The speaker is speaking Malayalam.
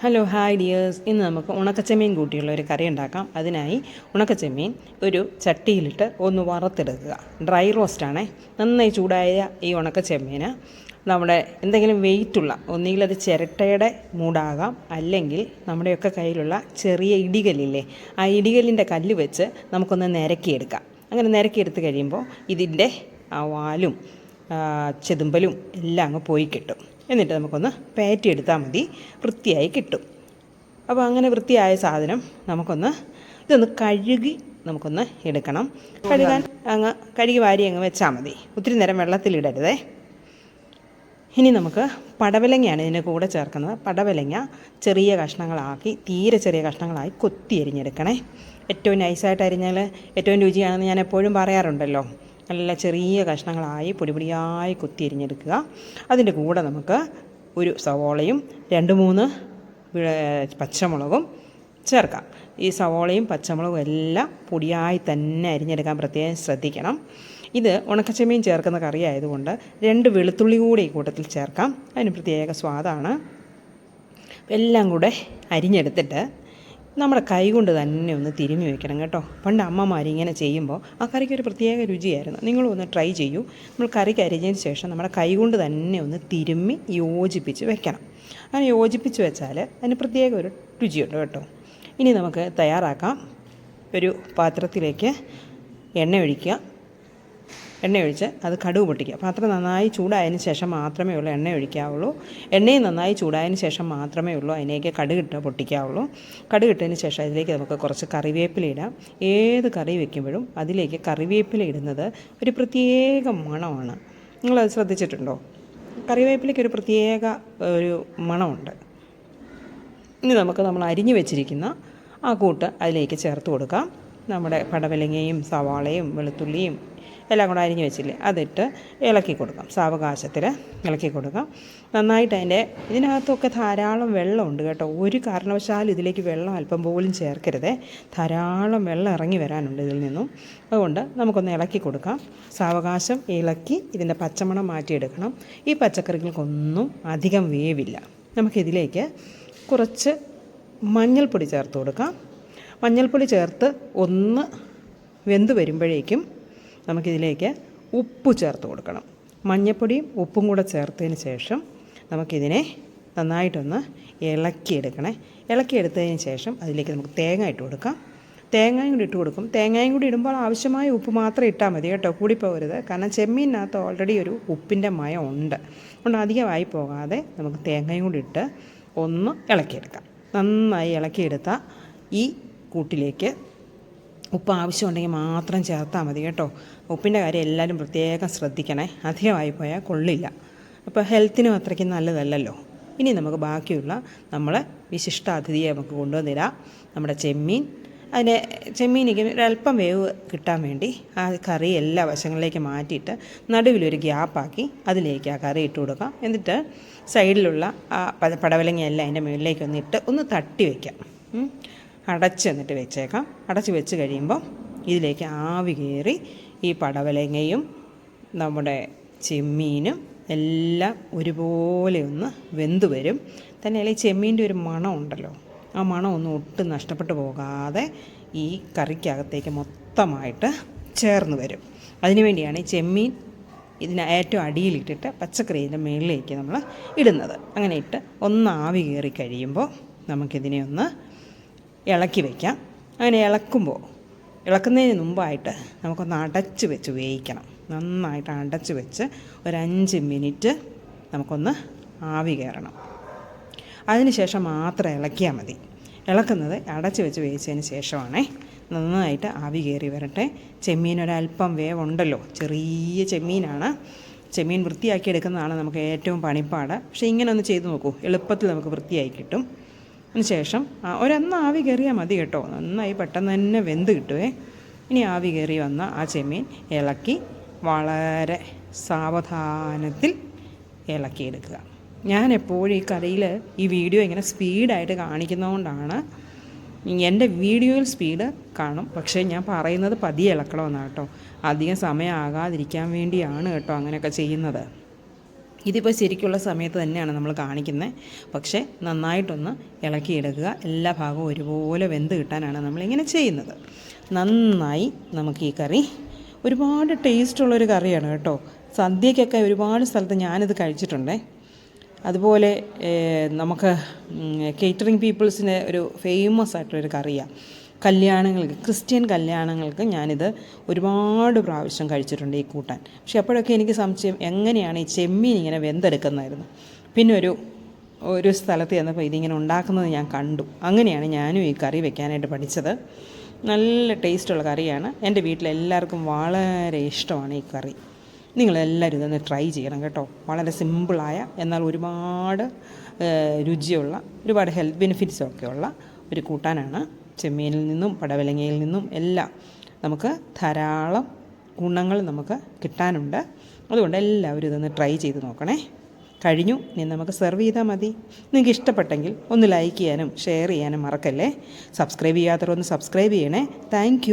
ഹലോ ഹായ് ഡിയേഴ്സ് ഇന്ന് നമുക്ക് ഉണക്കച്ചെമ്മീൻ കൂട്ടിയുള്ള ഒരു കറി ഉണ്ടാക്കാം. അതിനായി ഉണക്കച്ചെമ്മീൻ ഒരു ചട്ടിയിലിട്ട് ഒന്ന് വറുത്തെടുക്കുക. ഡ്രൈ റോസ്റ്റാണേ നന്നായി ചൂടായ ഈ ഉണക്കച്ചെമ്മീന് നമ്മുടെ എന്തെങ്കിലും വെയിറ്റുള്ള ഒന്നുകിൽ അത് ചിരട്ടയുടെ മൂടാകാം അല്ലെങ്കിൽ നമ്മുടെയൊക്കെ കയ്യിലുള്ള ചെറിയ ഇടികല്ലില്ലേ ആ ഇടികല്ലിന്റെ കല്ല് വെച്ച് നമുക്കൊന്ന് നിരക്കിയെടുക്കാം. അങ്ങനെ നിരക്കിയെടുത്ത് കഴിയുമ്പോൾ ഇതിന്റെ ആ വാലും ചെതുമ്പലും എല്ലാം അങ്ങ് പോയി കിട്ടും. എന്നിട്ട് നമുക്കൊന്ന് പാറ്റി എടുത്താൽ മതി. വൃത്തിയായി കിട്ടും. അപ്പോൾ അങ്ങനെ വൃത്തിയായ സാധനം നമുക്കൊന്ന് ഇതൊന്ന് കഴുകി നമുക്കൊന്ന് എടുക്കണം. കഴുകാൻ അങ്ങ് കഴുകി വാരി അങ്ങ് വെച്ചാൽ മതി. ഒത്തിരി നേരം വെള്ളത്തിലിടരുതേ ഇനി നമുക്ക് പടവലങ്ങയാണ് ഇതിന്റെ കൂടെ ചേർക്കുന്നത്. പടവലങ്ങ ചെറിയ കഷ്ണങ്ങളാക്കി തീരെ ചെറിയ കഷ്ണങ്ങളായി കൊത്തി അരിഞ്ഞെടുക്കണേ. ഏറ്റവും നൈസായിട്ട് അരിഞ്ഞാൽ ഏറ്റവും രുചിയാണെന്ന് ഞാൻ എപ്പോഴും പറയാറുണ്ടല്ലോ. നല്ല ചെറിയ കഷ്ണങ്ങളായി പൊടിപൊടിയായി കൊത്തി അരിഞ്ഞെടുക്കുക അതിന്റെ കൂടെ നമുക്ക് ഒരു സവോളയും രണ്ട് മൂന്ന് പച്ചമുളകും ചേർക്കാം. ഈ സവോളയും പച്ചമുളകും എല്ലാം പൊടിയായി തന്നെ അരിഞ്ഞെടുക്കാൻ പ്രത്യേകം ശ്രദ്ധിക്കണം. ഇത് ഉണക്കച്ചെമ്മീൻ ചേർക്കുന്ന കറി ആയതുകൊണ്ട് രണ്ട് വെളുത്തുള്ളി കൂടി ഈ കൂട്ടത്തിൽ ചേർക്കാം. അതിന് പ്രത്യേക സ്വാദാണ്. എല്ലാം കൂടെ അരിഞ്ഞെടുത്തിട്ട് നമ്മുടെ കൈ കൊണ്ട് തന്നെ ഒന്ന് തിരുമ്മി വെക്കണം കേട്ടോ. പണ്ട് അമ്മമാർ ഇങ്ങനെ ചെയ്യുമ്പോൾ ആ കറിക്ക് ഒരു പ്രത്യേക രുചിയായിരുന്നു. നിങ്ങളും ഒന്ന് ട്രൈ ചെയ്യൂ. നമ്മൾ കറി അരിഞ്ഞതിന് ശേഷം നമ്മുടെ കൈ കൊണ്ട് തന്നെ ഒന്ന് തിരുമ്മി യോജിപ്പിച്ച് വെക്കണം. അങ്ങനെ യോജിപ്പിച്ച് വെച്ചാൽ അതിന് പ്രത്യേക ഒരു രുചിയുണ്ട് കേട്ടോ. ഇനി നമുക്ക് തയ്യാറാക്കാം. ഒരു പാത്രത്തിലേക്ക് എണ്ണ ഒഴിക്കുക. എണ്ണ ഒഴിച്ച് അത് കടുക് പൊട്ടിക്കുക. പാത്രം നന്നായി ചൂടായതിന് ശേഷം മാത്രമേ ഉള്ളൂ എണ്ണ ഒഴിക്കാവുള്ളൂ. എണ്ണയും നന്നായി ചൂടായതിന് ശേഷം മാത്രമേ ഉള്ളൂ അതിനേക്ക് കടുകിട്ട് പൊട്ടിക്കാവുള്ളൂ. കടുകിട്ടതിന് ശേഷം അതിലേക്ക് നമുക്ക് കുറച്ച് കറിവേപ്പില ഇടാം. ഏത് കറി വെക്കുമ്പോഴും അതിലേക്ക് കറിവേപ്പില ഇടുന്നത് ഒരു പ്രത്യേക മണമാണ്. നിങ്ങളത് ശ്രദ്ധിച്ചിട്ടുണ്ടോ? കറിവേപ്പിലയ്ക്ക് ഒരു പ്രത്യേക ഒരു മണമുണ്ട്. ഇനി നമുക്ക് നമ്മൾ അരിഞ്ഞു വെച്ചിരിക്കുന്ന ആ കൂട്ട് അതിലേക്ക് ചേർത്ത് കൊടുക്കാം. നമ്മുടെ പടവലങ്ങയും സവാളയും വെളുത്തുള്ളിയും എല്ലാം കൂടെ അരിഞ്ഞു വെച്ചില്ലേ അതിട്ട് ഇളക്കി കൊടുക്കാം. സാവകാശത്തിൽ ഇളക്കി കൊടുക്കാം. നന്നായിട്ട് അതിന്റെ ഇതിനകത്തൊക്കെ ധാരാളം വെള്ളമുണ്ട് കേട്ടോ. ഒരു കാരണവശാലും ഇതിലേക്ക് വെള്ളം അല്പം പോലും ചേർക്കരുതേ. ധാരാളം വെള്ളം ഇറങ്ങി വരാനുണ്ട് ഇതിൽ നിന്നും. അതുകൊണ്ട് നമുക്കൊന്ന് ഇളക്കി കൊടുക്കാം. സാവകാശം ഇളക്കി ഇതിന്റെ പച്ചമണം മാറ്റിയെടുക്കണം. ഈ പച്ചക്കറികൾക്കൊന്നും അധികം വേവില്ല. നമുക്കിതിലേക്ക് കുറച്ച് മഞ്ഞൾപ്പൊടി ചേർത്ത് കൊടുക്കാം. മഞ്ഞൾപ്പൊടി ചേർത്ത് ഒന്ന് വെന്ത് വരുമ്പോഴേക്കും നമുക്കിതിലേക്ക് ഉപ്പ് ചേർത്ത് കൊടുക്കണം. മഞ്ഞൾപ്പൊടിയും ഉപ്പും കൂടെ ചേർത്തതിന് ശേഷം നമുക്കിതിനെ നന്നായിട്ടൊന്ന് ഇളക്കിയെടുക്കണേ. ഇളക്കിയെടുത്തതിന് ശേഷം അതിലേക്ക് നമുക്ക് തേങ്ങ ഇട്ട് കൊടുക്കാം. തേങ്ങയും കൂടി ഇട്ട് കൊടുക്കും. തേങ്ങയും കൂടി ഇടുമ്പോൾ ആവശ്യമായ ഉപ്പ് മാത്രം ഇട്ടാൽ മതി കേട്ടോ കൂടിപ്പോകരുത്. കാരണം ചെമ്മീനകത്ത് ഓൾറെഡി ഒരു ഉപ്പിന്റെ മയം ഉണ്ട് അതുകൊണ്ട് അധികമായി പോകാതെ നമുക്ക് തേങ്ങയും കൂടി ഇട്ട് ഒന്ന് ഇളക്കിയെടുക്കാം. നന്നായി ഇളക്കിയെടുത്ത ഈ കൂട്ടിലേക്ക് ഉപ്പ് ആവശ്യമുണ്ടെങ്കിൽ മാത്രം ചേർത്താൽ മതി കേട്ടോ. ഉപ്പിന്റെ കാര്യം എല്ലാവരും പ്രത്യേകം ശ്രദ്ധിക്കണേ. അധികമായി പോയാൽ കൊള്ളില്ല. അപ്പോൾ ഹെൽത്തിനും അത്രയ്ക്ക് നല്ലതല്ലല്ലോ. ഇനി നമുക്ക് ബാക്കിയുള്ള നമ്മളെ വിശിഷ്ട അതിഥിയെ നമുക്ക് കൊണ്ടുവന്നിരാം നമ്മുടെ ചെമ്മീൻ. അതിനെ ചെമ്മീനിക്ക് ഒരല്പം വേവ് കിട്ടാൻ വേണ്ടി ആ കറി എല്ലാ വശങ്ങളിലേക്ക് മാറ്റിയിട്ട് നടുവിലൊരു ഗ്യാപ്പാക്കി അതിലേക്ക് ആ കറി ഇട്ട് കൊടുക്കാം. എന്നിട്ട് സൈഡിലുള്ള ആ പടവലങ്ങയെല്ലാം അതിന്റെ മുകളിലേക്ക് ഒന്ന് ഇട്ട് ഒന്ന് തട്ടി വയ്ക്കാം. അടച്ച് എന്നിട്ട് വെച്ചേക്കാം. അടച്ച് വെച്ച് കഴിയുമ്പോൾ ഇതിലേക്ക് ആവി കയറി ഈ പടവലങ്ങയും നമ്മുടെ ചെമ്മീനും എല്ലാം ഒരുപോലെ ഒന്ന് വെന്ത് വരും. തന്നെയല്ല ഈ ചെമ്മീന്റെ ഒരു മണം ഉണ്ടല്ലോ. ആ മണം ഒന്നും ഒട്ടും നഷ്ടപ്പെട്ടു പോകാതെ ഈ കറിക്കകത്തേക്ക് മൊത്തമായിട്ട് ചേർന്ന് വരും. അതിനുവേണ്ടിയാണ് ഈ ചെമ്മീൻ ഇതിന് ഏറ്റവും അടിയിലിട്ടിട്ട് പച്ചക്കറീന്റെ മുകളിലേക്ക് നമ്മൾ ഇടുന്നത്. അങ്ങനെ ഇട്ട് ഒന്ന് ആവി കയറി കഴിയുമ്പോൾ നമുക്കിതിനെ ഒന്ന് ഇളക്കി വയ്ക്കാം അങ്ങനെ ഇളക്കുമ്പോൾ ഇളക്കുന്നതിന് മുമ്പായിട്ട് നമുക്കൊന്ന് അടച്ച് വെച്ച് വേവിക്കണം. നന്നായിട്ട് അടച്ച് വെച്ച് ഒരഞ്ച് മിനിറ്റ് നമുക്കൊന്ന് ആവി കയറണം. അതിനുശേഷം മാത്രം ഇളക്കിയാൽ മതി. ഇളക്കുന്നത് അടച്ച് വെച്ച് വേവിച്ചതിന് ശേഷമാണേ നന്നായിട്ട് ആവി കയറി വരട്ടെ. ചെമ്മീൻ ഒരല്പം വേവുണ്ടല്ലോ. ചെറിയ ചെമ്മീനാണ്. ചെമ്മീൻ വൃത്തിയാക്കി എടുക്കുന്നതാണ് നമുക്ക് ഏറ്റവും പണിപ്പാട്. പക്ഷേ ഇങ്ങനെ ഒന്ന് ചെയ്ത് നോക്കൂ. എളുപ്പത്തിൽ നമുക്ക് വൃത്തിയായി കിട്ടും. അതിനുശേഷം ശേഷം ഒരന്ന് ആവി കയറിയാൽ മതി കേട്ടോ. നന്നായി പെട്ടെന്ന് തന്നെ വെന്ത് കിട്ടുവേ. ഇനി ആവി കയറി വന്ന ആ ചെമ്മീൻ ഇളക്കി വളരെ സാവധാനത്തിൽ ഇളക്കിയെടുക്കുക. ഞാൻ എപ്പോഴും ഈ കറിയിൽ ഈ വീഡിയോ ഇങ്ങനെ സ്പീഡായിട്ട് കാണിക്കുന്നതുകൊണ്ടാണ് എന്റെ വീഡിയോയിൽ സ്പീഡ് കാണും. പക്ഷേ ഞാൻ പറയുന്നത് പതിയെ ഇളക്കണമെന്നാണ് കേട്ടോ. അധികം സമയം സമയമാകാതിരിക്കാൻ വേണ്ടിയാണ് കേട്ടോ അങ്ങനെയൊക്കെ ചെയ്യുന്നത്. ഇതിപ്പോൾ ശരിക്കുള്ള സമയത്ത് തന്നെയാണ് നമ്മൾ കാണിക്കുന്നത് പക്ഷേ നന്നായിട്ടൊന്ന് ഇളക്കിയെടുക്കുക. എല്ലാ ഭാഗവും ഒരുപോലെ വെന്ത് കിട്ടാനാണ് നമ്മളിങ്ങനെ ചെയ്യുന്നത്. നന്നായി നമുക്ക് ഈ കറി ഒരുപാട് ടേസ്റ്റുള്ളൊരു കറിയാണ് കേട്ടോ. സദ്യക്കൊക്കെ ഒരുപാട് സ്ഥലത്ത് ഞാനിത് കഴിച്ചിട്ടുണ്ടേ. അതുപോലെ നമുക്ക് കേറ്ററിംഗ് പീപ്പിൾസിന് ഒരു ഫേമസ് ആയിട്ടുള്ളൊരു കറിയാണ് കല്യാണങ്ങൾക്ക് ക്രിസ്ത്യൻ കല്യാണങ്ങൾക്ക് ഞാനിത് ഒരുപാട് പ്രാവശ്യം കഴിച്ചിട്ടുണ്ട് ഈ കൂട്ടാൻ. പക്ഷെ അപ്പോഴൊക്കെ എനിക്ക് സംശയം എങ്ങനെയാണ് ഈ ചെമ്മീൻ ഇങ്ങനെ വെന്തെടുക്കുന്നതായിരുന്നു പിന്നെ ഒരു ഒരു സ്ഥലത്ത് ചെന്നപ്പോൾ ഇതിങ്ങനെ ഉണ്ടാക്കുന്നത് ഞാൻ കണ്ടു. അങ്ങനെയാണ് ഞാനും ഈ കറി വെക്കാനായിട്ട് പഠിച്ചത്. നല്ല ടേസ്റ്റുള്ള കറിയാണ്. എന്റെ വീട്ടിലെല്ലാവർക്കും വളരെ ഇഷ്ടമാണ് ഈ കറി. നിങ്ങളെല്ലാവരും ഇതൊന്ന് ട്രൈ ചെയ്യണം കേട്ടോ. വളരെ സിമ്പിളായ എന്നാൽ ഒരുപാട് രുചിയുള്ള ഒരുപാട് ഹെൽത്ത് ബെനിഫിറ്റ്സൊക്കെയുള്ള ഒരു കൂട്ടാനാണ് ചെമ്മീനിൽ നിന്നും പടവലങ്ങയിൽ നിന്നും എല്ലാം നമുക്ക് ധാരാളം ഗുണങ്ങൾ നമുക്ക് കിട്ടാനുണ്ട്. അതുകൊണ്ട് എല്ലാവരും ഇതൊന്ന് ട്രൈ ചെയ്ത് നോക്കണേ. കഴിഞ്ഞു. ഇനി നമുക്ക് സെർവ് ചെയ്താൽ മതി. നിങ്ങൾക്ക് ഇഷ്ടപ്പെട്ടെങ്കിൽ ഒന്ന് ലൈക്ക് ചെയ്യാനും ഷെയർ ചെയ്യാനും മറക്കല്ലേ? സബ്സ്ക്രൈബ് ചെയ്യാത്തവരൊന്ന് സബ്സ്ക്രൈബ് ചെയ്യണേ. താങ്ക്